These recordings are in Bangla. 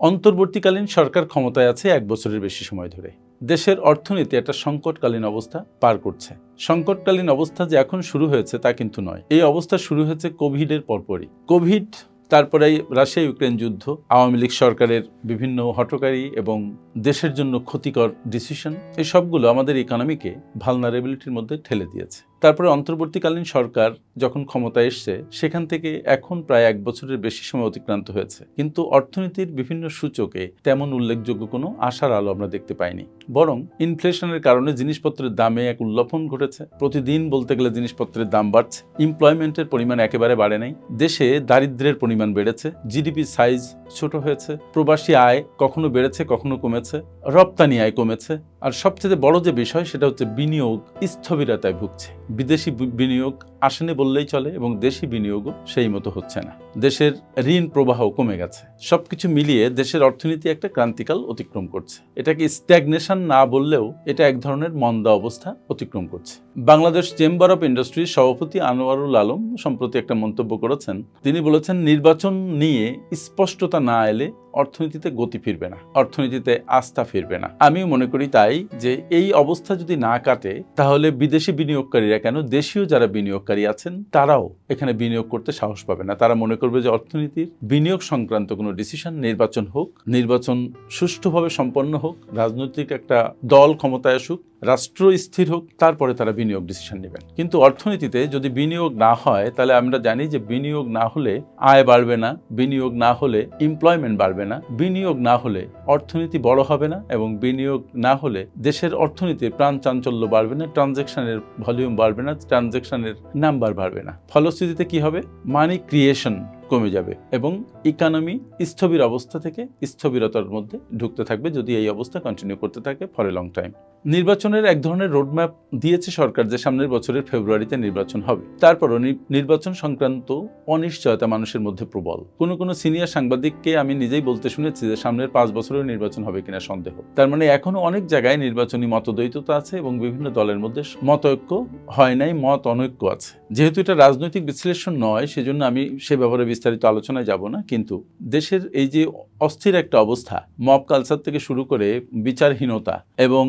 অন্তর্বর্তীকালীন সরকার ক্ষমতায় আছে এক বছরের বেশি সময় ধরে। দেশের অর্থনীতি একটা সংকটকালীন অবস্থা পার করছে। সংকটকালীন অবস্থা যে এখন শুরু হয়েছে তা কিন্তু নয়। এই অবস্থা শুরু হয়েছে কোভিডের পরপরই। কোভিড তারপরে রাশিয়া ইউক্রেন যুদ্ধ, আওয়ামী লীগ সরকারের বিভিন্ন হটকারী এবং দেশের জন্য ক্ষতিকর ডিসিশন এই সবগুলো আমাদের ইকোনমিকে ভালনারেবিলিটির মধ্যে ঠেলে দিয়েছে। তারপরে অন্তর্বর্তীকালীন সরকার যখন ক্ষমতায় এসছে, সেখান থেকে এখন প্রায় এক বছরের বেশি সময় অতিক্রান্ত হয়েছে। কিন্তু অর্থনীতির বিভিন্ন সূচকে তেমন উল্লেখযোগ্য কোনো আশার আলো আমরা দেখতে পাইনি। বরং ইনফ্লেশনের কারণে জিনিসপত্রের দামে এক উল্লফন ঘটেছে। প্রতিদিন বলতে গেলে জিনিসপত্রের দাম বাড়ছে। এমপ্লয়মেন্টের পরিমাণ একেবারে বাড়ে নাই। দেশে দারিদ্র্যের পরিমাণ বেড়েছে। জিডিপি সাইজ ছোট হয়েছে। প্রবাসী আয় কখনো বেড়েছে, কখনো কমেছে। রপ্তানি আয় কমেছে। আর সবচেয়ে বড় যে বিষয় সেটা হচ্ছে বিনিয়োগ স্থবিরতায় ভুগছে। বিদেশি বিনিয়োগ আসেনি বললেই চলে এবং দেশি বিনিয়োগও সেই মতো হচ্ছে না। দেশের ঋণ প্রবাহ কমে গেছে। সবকিছু মিলিয়ে দেশের অর্থনীতি একটা ক্রান্তিকাল অতিক্রম করছে। এটাকে স্ট্যাগনেশন না বললেও এটা এক ধরনের মন্দা অবস্থা অতিক্রম করছে। বাংলাদেশ চেম্বার অফ ইন্ডাস্ট্রির সভাপতি আনোয়ারুল আলম সম্প্রতি একটা মন্তব্য করেছেন। তিনি বলেছেন, নির্বাচন নিয়ে স্পষ্টতা না এলে অর্থনীতিতে গতি ফিরবে না, অর্থনীতিতে আস্থা ফিরবে না। আমিও মনে করি তাই যে, এই অবস্থা যদি না কাটে, তাহলে বিদেশি বিনিয়োগকারীরা কেন, দেশীয় যারা বিনিয়োগকারী আছেন, তারাও এখানে বিনিয়োগ করতে সাহস পাবে না। তারা মনে করবে যে অর্থনীতির বিনিয়োগ সংক্রান্ত কোনো ডিসিশন নির্বাচন হোক, নির্বাচন সুষ্ঠুভাবে সম্পন্ন হোক, রাজনৈতিক একটা দল ক্ষমতায় আসুক রাষ্ট্র স্থির হোক, তারপরে তারা বিনিয়োগ ডিসিশন নেবেন। কিন্তু অর্থনীতিতে যদি বিনিয়োগ না হয়, তাহলে আমরা জানি যে বিনিয়োগ না হলে আয় বাড়বে না, বিনিয়োগ না হলে এমপ্লয়মেন্ট বাড়বে না, বিনিয়োগ না হলে অর্থনীতি বড় হবে না এবং বিনিয়োগ না হলে দেশের অর্থনীতির প্রাণ চাঞ্চল্য বাড়বে না, ট্রানজেকশনের ভলিউম বাড়বে না, ট্রানজেকশনের নাম্বার বাড়বে না। ফলশ্রুতিতে কি হবে? মানি ক্রিয়েশন কমে যাবে এবং ইকোনমি স্থবির অবস্থা থেকে স্থবিরতার মধ্যে ঢুকতে থাকবে যদি এই অবস্থা কন্টিনিউ করতে থাকে ফর এ লং টাইম নির্বাচনের এক ধরনের রোডম্যাপ দিয়েছে সরকার যে সামনের বছরের ফেব্রুয়ারিতে নির্বাচন হবে। তারপরও নির্বাচন সংক্রান্ত অনিশ্চয়তা মানুষের মধ্যে প্রবল। কোনো কোনো সিনিয়র সাংবাদিককে আমি নিজেই বলতে শুনেছি যে সামনের পাঁচ বছরেও নির্বাচন হবে কিনা সন্দেহ। তার মানে এখনও অনেক জায়গায় নির্বাচনী মতদ্বৈততা আছে এবং বিভিন্ন দলের মধ্যে মতৈক্য হয় নাই, মত অনৈক্য আছে। যেহেতু এটা রাজনৈতিক বিশ্লেষণ নয়, সেজন্য আমি সে ব্যাপারে বিস্তারিত আলোচনায় যাব না। কিন্তু দেশের এই যে অস্থির একটা অবস্থা মব কালচার থেকে শুরু করে বিচারহীনতা এবং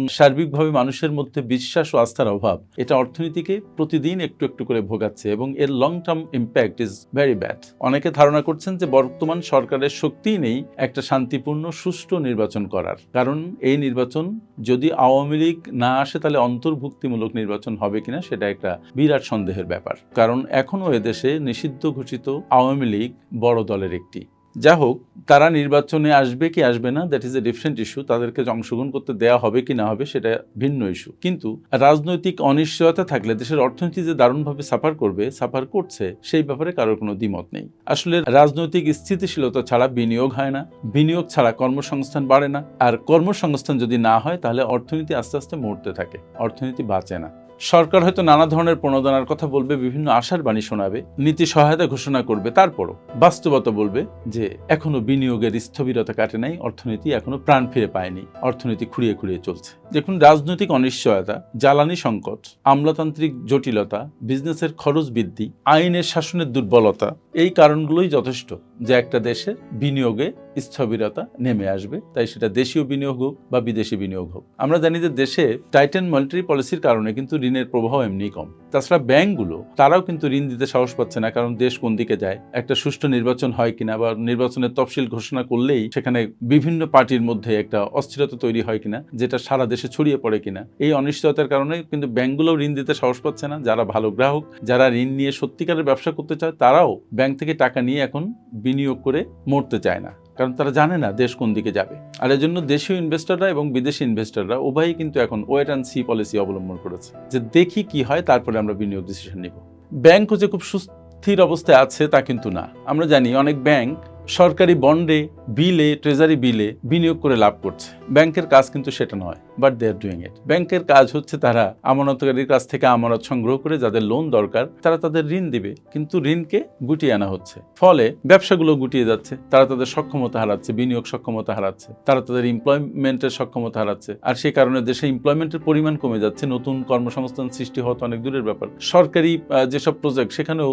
সার্বিকভাবে মানুষের মধ্যে বিশ্বাস ও আস্থার অভাব, এটা অর্থনীতিকে প্রতিদিন একটু একটু করে ভোগাচ্ছে এবং এর long term impact is very bad অনেকে ধারণা করছেন যে বর্তমান সরকারের শক্তিই নেই একটা শান্তিপূর্ণ, সুষ্ঠু নির্বাচন করার। কারণ এই নির্বাচন যদি আওয়ামী লীগ না আসে, তাহলে অন্তর্ভুক্তিমূলক নির্বাচন হবে কিনা সেটা একটা বিরাট সন্দেহের ব্যাপার। কারণ এখনও এদেশে নিষিদ্ধ ঘোষিত আওয়ামী লীগ বড় দলের একটি। যা হোক তারা নির্বাচনে আসবে, কি আসবে না that is a different issue তাদেরকে অংশগ্রহণ করতে দেওয়া হবে কি না হবে, সেটা ভিন্ন ইস্যু কিন্তু রাজনৈতিক অনিশ্চয়তা থাকলে, দেশের অর্থনীতি যে দারুণভাবে সাফার করবে সাফার করছে, সেই ব্যাপারে কারোর কোনো দ্বিমত নেই। আসলে রাজনৈতিক স্থিতিশীলতা ছাড়া বিনিয়োগ হয় না, বিনিয়োগ ছাড়া কর্মসংস্থান বাড়ে না, আর কর্মসংস্থান যদি না হয়, তাহলে অর্থনীতি আস্তে আস্তে মরতে থাকে, অর্থনীতি বাঁচে না। সরকার হয়তো নানা ধরনের প্রণোদনার কথা বলবে, বিভিন্ন আশার বাণী শোনাবে, নীতি সহায়তা ঘোষণা করবে, তারপরও বাস্তবতা বলবে যে এখনও বিনিয়োগের স্থবিরতা কাটে নাই, অর্থনীতি এখনও প্রাণ ফিরে পায়নি, অর্থনীতি খুঁড়িয়ে খুঁড়িয়ে চলছে। দেখুন, রাজনৈতিক অনিশ্চয়তা, জ্বালানি সংকট, আমলাতান্ত্রিক জটিলতা, বিজনেসের খরচ বৃদ্ধি, আইনের শাসনের দুর্বলতা, এই কারণগুলোই যথেষ্ট। যে একটা দেশে বিনিয়োগে স্থবিরতা নেমে আসবে, তাই সেটা দেশীয় বিনিয়োগ হোক বা বিদেশি বিনিয়োগ হোক। আমরা জানি যে দেশে টাইটেন মনিটারি পলিসির কারণে কিন্তু ঋণের প্রবাহ এমনি কম। তাছাড়া ব্যাংকগুলো, তারাও কিন্তু ঋণ দিতে সাহস পাচ্ছে না, কারণ দেশ কোন দিকে যায়, একটা সুষ্ঠু নির্বাচন হয় কিনা বা নির্বাচনের তফসিল ঘোষণা করলেই সেখানে বিভিন্ন পার্টির মধ্যে একটা অস্থিরতা তৈরি হয় কিনা, যেটা সারা দেশে ছড়িয়ে পড়ে কিনা, এই অনিশ্চয়তার কারণে কিন্তু ব্যাংকগুলোও ঋণ দিতে সাহস পাচ্ছে না। যারা ভালো গ্রাহক, যারা ঋণ নিয়ে সত্যিকারের ব্যবসা করতে চায়, তারাও ব্যাংক থেকে টাকা নিয়ে এখন বিনিয়োগ করে মরতে চায় না। কারণ তারা জানে না দেশ কোন দিকে যাবে। আর এর জন্য দেশীয় ইনভেস্টাররা এবং বিদেশি ইনভেস্টররা উভয়ই কিন্তু এখন ওয়েট অ্যান্ড সি পলিসি অবলম্বন করেছে। যে দেখি কি হয়, তারপরে আমরা বিনিয়োগ ডিসিশন নিব। ব্যাংকও যে খুব সুস্থির অবস্থায় আছে তা কিন্তু না। আমরা জানি অনেক ব্যাংক সরকারি বন্ডে বিলে ট্রেজারি বিলে বিনিয়োগ করে লাভ করছে। ব্যাংকের কাজ কিন্তু সেটা নয় but they are doing it ব্যাংকের কাজ হচ্ছে তারা আমানতকারীর কাছ থেকে আমানত সংগ্রহ করে যাদের লোন দরকার, তারা তাদের ঋণ দিবে। কিন্তু ঋণকে গুটিয়ে আনা হচ্ছে। ফলে ব্যবসাগুলো গুটিয়ে যাচ্ছে। তারা তাদের সক্ষমতা হারাচ্ছে, বিনিয়োগ সক্ষমতা হারাচ্ছে। তারা তাদের এমপ্লয়মেন্টের সক্ষমতা হারাচ্ছে। আর সেই কারণে দেশে এমপ্লয়মেন্টের পরিমাণ কমে যাচ্ছে। নতুন কর্মসংস্থান সৃষ্টি হওয়া তো অনেক দূরের ব্যাপার। সরকারি যেসব প্রজেক্ট সেখানেও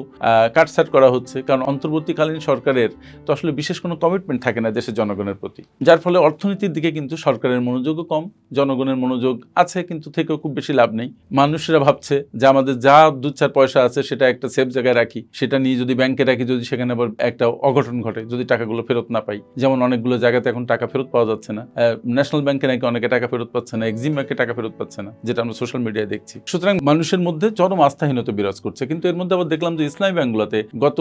কাটছাট করা হচ্ছে। কারণ অন্তর্বর্তীকালীন সরকারের তো আসলে বিশেষ কোনো কমিটমেন্ট থাকে না দেশের জনগণের প্রতি। যার ফলে অর্থনীতির দিকে কিন্তু সরকারের মনোযোগও কম, জনগণের মনোযোগ আছে কিন্তু থেকেও খুব বেশি লাভ নেই। মানুষরা ভাবছে যে আমাদের যা দু চার পয়সা আছে সেটা একটা সেফ জায়গায় রাখি, সেটা নিয়ে যদি ব্যাংকে রাখি, যদি সেখানে আবার একটা অঘটন ঘটে, যদি টাকাগুলো ফেরত না পাই। যেমন অনেকগুলো জায়গাতে এখন টাকা ফেরত পাওয়া যাচ্ছে না। ন্যাশনাল ব্যাংকে নাকি অনেকে টাকা ফেরত পাচ্ছে না এক্সিম ব্যাংকে টাকা ফেরত পাচ্ছে না, যেটা আমরা সোশ্যাল মিডিয়ায় দেখছি। সুতরাং মানুষের মধ্যে চরম আস্থাহীনতা বিরাজ করছে। কিন্তু এর মধ্যে আবার দেখলাম যে ইসলামী ব্যাংকগুলোতে গত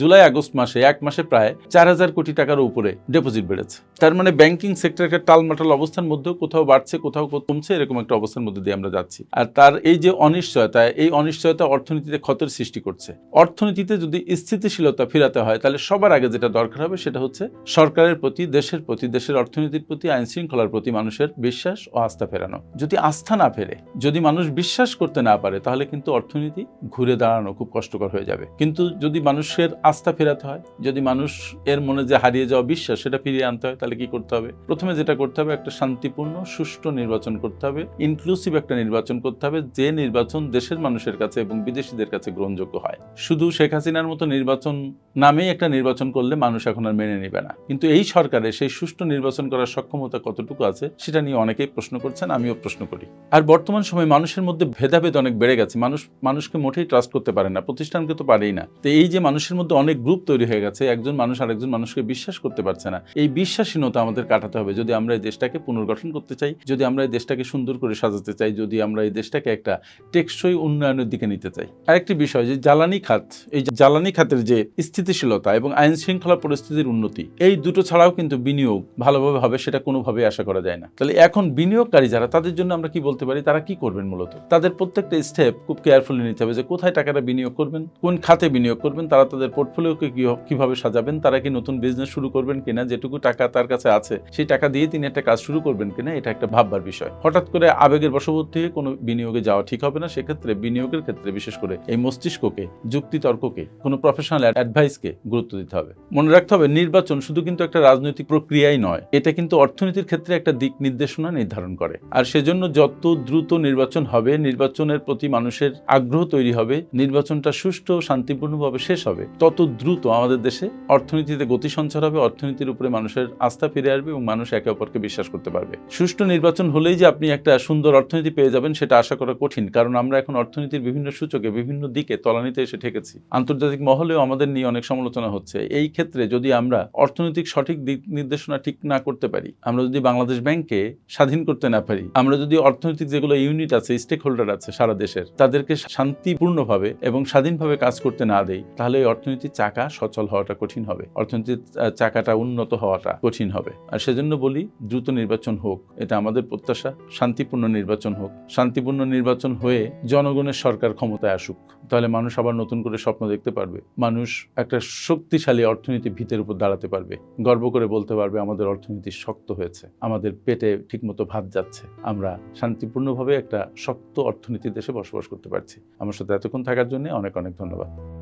জুলাই আগস্ট মাসে, এক মাসে প্রায় চার হাজার কোটি টাকার উপরে ডিপোজিট বেড়েছে। তার মানে ব্যাংকিং সেক্টর একটা টালমাটাল অবস্থার মধ্যেও কোথাও বাড়ছে, কোথাও কমছে, এরকম একটা অবস্থার মধ্যে দিয়ে আমরা যাচ্ছি। আর তার এই যে অনিশ্চয়তা, এই অনিশ্চয়তা অর্থনীতিতে ক্ষতের সৃষ্টি করছে। অর্থনীতিতে যদি স্থিতিশীলতা ফেরাতে হয়, তাহলে সবার আগে যেটা দরকার হবে সেটা হচ্ছে সরকারের প্রতি, দেশের প্রতি, দেশের অর্থনীতির প্রতি আইন শৃঙ্খলার প্রতি মানুষের বিশ্বাস ও আস্থা ফেরানো। যদি আস্থা না ফেরে, যদি মানুষ বিশ্বাস করতে না পারে, তাহলে কিন্তু অর্থনীতি ঘুরে দাঁড়ানো খুব কষ্টকর হয়ে যাবে। কিন্তু যদি মানুষের আস্থা ফেরাতে হয়, যদি মানুষ এর মনে যে হারিয়ে যাওয়া বিশ্বাস, সেটা ফিরিয়ে আনতে হয়, তাহলে কি করতে হবে? প্রথমে যেটা করতে হবে, একটা শান্তিপূর্ণ, সুষ্ঠু নির্বাচন করতে হবে। ইনক্লুসিভ একটা নির্বাচন করতে হবে, যে নির্বাচন দেশের মানুষের কাছে এবং বিদেশিদের কাছে গ্রহণযোগ্য হয়। শুধু শেখ হাসিনার মতো নির্বাচন নামেই একটা নির্বাচন করলে মানুষ এখন আর মেনে নেবে না। কিন্তু এই সরকারের সেই সুষ্ঠু নির্বাচন করার সক্ষমতা কতটুকু আছে, সেটা নিয়ে অনেকেই প্রশ্ন করছেন, আমিও প্রশ্ন করি। আর বর্তমান সময়ে মানুষের মধ্যে ভেদাভেদ অনেক বেড়ে গেছে। মানুষ, মানুষকে মোটেই ট্রাস্ট করতে পারে না, প্রতিষ্ঠানকে তো পারেই না। তো এই যে মানুষের মধ্যে অনেক গ্রুপ তৈরি হয়ে গেছে, একজন মানুষ আরেকজন মানুষকে বিশ্বাস করতে পারছে না। এই বিশ্বাসহীনতা আমাদের কাটাতে হবে। যদি আমরা এই দেশটাকে পুনর্গঠন করতে চাই, যদি আমরা এই দেশটাকে সুন্দর করে সাজাতে চাই, যদি আমরা এই দেশটাকে একটা টেকসই উন্নয়নের দিকে নিতে চাই। আরেকটি বিষয় যে জ্বালানি খাত, এই জ্বালানি খাতের যে স্থিতিশীলতা এবং আইন শৃঙ্খলা পরিস্থিতির উন্নতি, এই দুটো ছাড়াও কিন্তু বিনিয়োগ ভালোভাবে হবে সেটা কোনোভাবে আশা করা যায় না। তাহলে এখন বিনিয়োগকারী যারা, তাদের জন্য আমরা কি বলতে পারি? তারা কি করবেন মূলত? তাদের প্রত্যেকটা স্টেপ খুব কেয়ারফুলি নিতে হবে যে কোথায় টাকাটা বিনিয়োগ করবেন, কোন খাতে বিনিয়োগ করবেন, তারা তাদের পোর্টফোলিওকে কীভাবে সাজাবেন তারা কি নতুন বিজনেস শুরু করবেন কিনা, যেটুকু টাকা তার কাছে আছে, সেই টাকা দিয়ে তিনি একটা কাজ শুরু করবেন কিনা, এটা একটা ভাববার বিষয়। হঠাৎ করে আবেগের বশবর্তী কোনো বিনিয়োগে যাওয়া ঠিক হবে না, সেক্ষেত্রে বিনিয়োগের ক্ষেত্রে বিশেষ করে এই মস্তিষ্ককে, যুক্তিতর্ককে, কোনো প্রফেশনাল অ্যাডভাইসকে গুরুত্ব দিতে হবে। মনে রাখতে হবে, নির্বাচন শুধু কিন্তু একটা রাজনৈতিক প্রক্রিয়াই নয়, এটা কিন্তু অর্থনীতির ক্ষেত্রে একটা দিক নির্দেশনা নির্ধারণ করে। আর সেজন্য যত দ্রুত নির্বাচন হবে, নির্বাচনের প্রতি মানুষের আগ্রহ তৈরি হবে, নির্বাচনটা সুষ্ঠু শান্তিপূর্ণভাবে শেষ হবে, তত দ্রুত আমাদের দেশে অর্থনীতিতে গতি সঞ্চার হবে, অর্থনীতির উপরে মানুষের আস্থা ফিরে আসবে এবং মানুষ একে অপরকে বিশ্বাস করতে পারবে। সুষ্ঠু নির্বাচন হলেই যে আপনি একটা সুন্দর অর্থনীতি পেয়ে যাবেন সেটা আশা করা কঠিন, কারণ আমরা এখন অর্থনীতির বিভিন্ন সূচকে, বিভিন্ন দিকে তলানিতে এসে ঠেকেছি। আন্তর্জাতিক মহলেও আমাদের নিয়ে অনেক সমালোচনা হচ্ছে। এই ক্ষেত্রে যদি আমরা অর্থনৈতিক সঠিক দিক নির্দেশনা ঠিক না করতে পারি, আমরা যদি বাংলাদেশ ব্যাংককে স্বাধীন করতে না পারি, আমরা যদি অর্থনৈতিক যেগুলো ইউনিট আছে স্টেক হোল্ডার আছে সারা দেশের, তাদেরকে শান্তিপূর্ণভাবে এবং স্বাধীনভাবে কাজ করতে না দেই, তাহলে অর্থনীতির চাকা সচল হওয়াটা কঠিন হবে। অর্থনীতির চাকাটা উন্নত হওয়াটা কঠিন হবে। আর সেজন্য বলি, দ্রুত নির্বাচন হোক, এটা আমাদের প্রত্যাশা। শান্তিপূর্ণ নির্বাচন হোক। শান্তিপূর্ণ নির্বাচন হয়ে জনগণের সরকার ক্ষমতায় আসুক। তাহলে মানুষ আবার নতুন করে স্বপ্ন দেখতে পারবে। মানুষ একটা শক্তিশালী অর্থনীতি ভিতের উপর দাঁড়াতে পারবে। গর্ব করে বলতে পারবে, আমাদের অর্থনীতি শক্ত হয়েছে। আমাদের পেটে ঠিকমতো ভাত যাচ্ছে। আমরা শান্তিপূর্ণভাবে একটা শক্ত অর্থনীতির দেশে বসবাস করতে পারছি। আমার সাথে এতক্ষণ থাকার জন্য অনেক অনেক ধন্যবাদ।